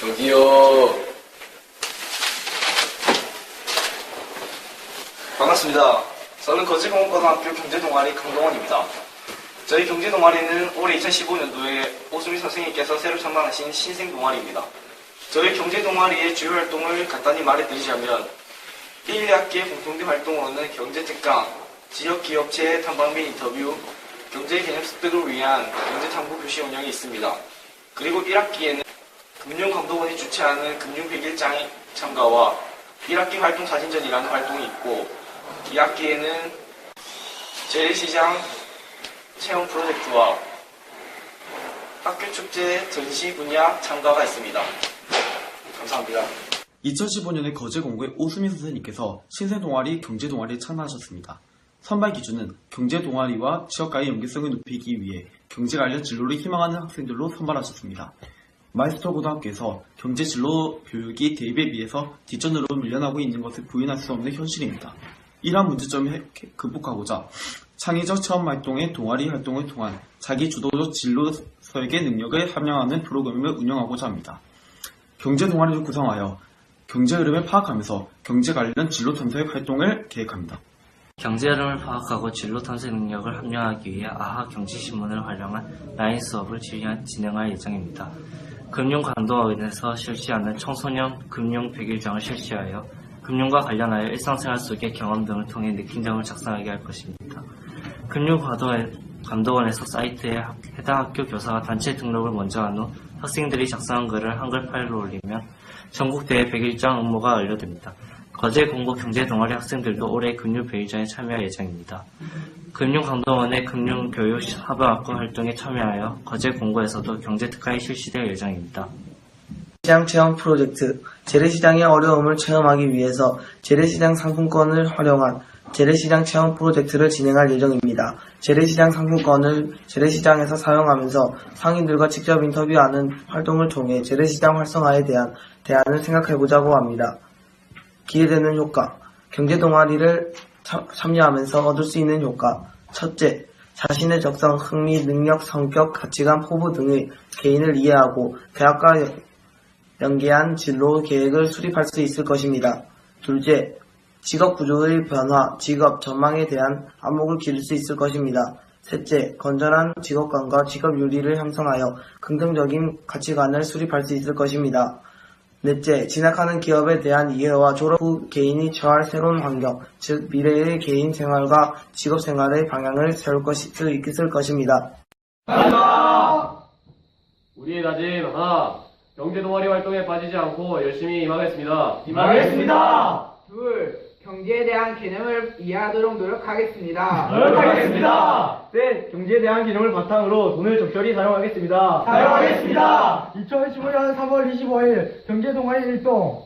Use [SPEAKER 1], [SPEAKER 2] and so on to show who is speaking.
[SPEAKER 1] 저기요.
[SPEAKER 2] 반갑습니다. 저는 거제공업고등학교 경제동아리 강동원입니다. 저희 경제동아리는 올해 2015년도에 오수미 선생님께서 새로 창단하신 신생동아리입니다. 저희 경제동아리의 주요 활동을 간단히 말해드리자면 1, 2학기의 공통된 활동으로는 경제특강, 지역기업체 탐방 및 인터뷰, 경제 개념 습득을 위한 경제탐구 교실 운영이 있습니다. 그리고 1학기에는 금융감독원이 주최하는 금융 100일장 참가와 1학기 활동 사진전이라는 활동이 있고 2학기에는 재래시장 체험 프로젝트와 학교 축제 전시 분야 참가가 있습니다. 감사합니다.
[SPEAKER 3] 2015년에 거제 공고의 오수민 선생님께서 신생 동아리 경제 동아리를 창단하셨습니다. 선발 기준은 경제 동아리와 지역과의 연계성을 높이기 위해 경제 관련 진로를 희망하는 학생들로 선발하셨습니다. 마이스터 고등학교에서 경제 진로 교육이 대입에 비해서 뒷전으로 밀려나고 있는 것을 부인할 수 없는 현실입니다. 이러한 문제점을 해- 극복하고자 창의적 체험 활동의 동아리 활동을 통한 자기 주도적 진로 설계 능력을 함양하는 프로그램을 운영하고자 합니다. 경제 동아리를 구성하여 경제 흐름을 파악하면서 경제 관련 진로 탐색 활동을 계획합니다.
[SPEAKER 4] 경제 흐름을 파악하고 진로 탐색 능력을 함양하기 위해 아하 경제신문을 활용한 라인 수업을 진행- 진행할 예정입니다. 금융감독원에서 실시하는 청소년 금융 100일장을 실시하여 금융과 관련하여 일상생활 속의 경험 등을 통해 느낀 점을 작성하게 할 것입니다. 금융 감독원에서 사이트에 학- 해당 학교 교사가 단체 등록을 먼저 한 후 학생들이 작성한 글을 한글 파일로 올리면 전국 대회 100일장 응모가 완료됩니다. 거제 공고 경제 동아리 학생들도 올해 금융 100일장에 참여할 예정입니다. 금융감독원의 금융교육 사부학과 활동에 참여하여 거제 공고에서도 경제특강이 실시될 예정입니다.
[SPEAKER 5] 시장 체험 프로젝트 재래시장의 어려움을 체험하기 위해서 재래시장 상품권을 활용한 재래시장 체험 프로젝트를 진행할 예정입니다. 재래시장 상품권을 재래시장에서 사용하면서 상인들과 직접 인터뷰하는 활동을 통해 재래시장 활성화에 대한 대안을 생각해보자고 합니다. 기대되는 효과 경제 동아리를 참- 참여하면서 얻을 수 있는 효과 첫째, 자신의 적성, 흥미, 능력, 성격, 가치관, 포부 등의 개인을 이해하고 대학과 연계한 진로 계획을 수립할 수 있을 것입니다. 둘째, 직업 구조의 변화, 직업 전망에 대한 안목을 기를 수 있을 것입니다. 셋째, 건전한 직업관과 직업 윤리를 형성하여 긍정적인 가치관을 수립할 수 있을 것입니다. 넷째, 진학하는 기업에 대한 이해와 졸업 후 개인이 처할 새로운 환경, 즉 미래의 개인 생활과 직업 생활의 방향을 세울 것이, 수 있을 것입니다.
[SPEAKER 6] 우리의 다짐 하나, 경제 동아리 활동에 빠지지 않고 열심히 임하겠습니다.
[SPEAKER 7] 임하겠습니다. 둘, 경제에 대한 개념을 이해하도록 노력하겠습니다. 노력하겠습니다.
[SPEAKER 8] 셋, 경제에 대한 개념을 바탕으로 돈을 적절히 사용하겠습니다.
[SPEAKER 7] 사용하겠습니다.
[SPEAKER 8] 2015년 3월 25일 경제 동아리 일동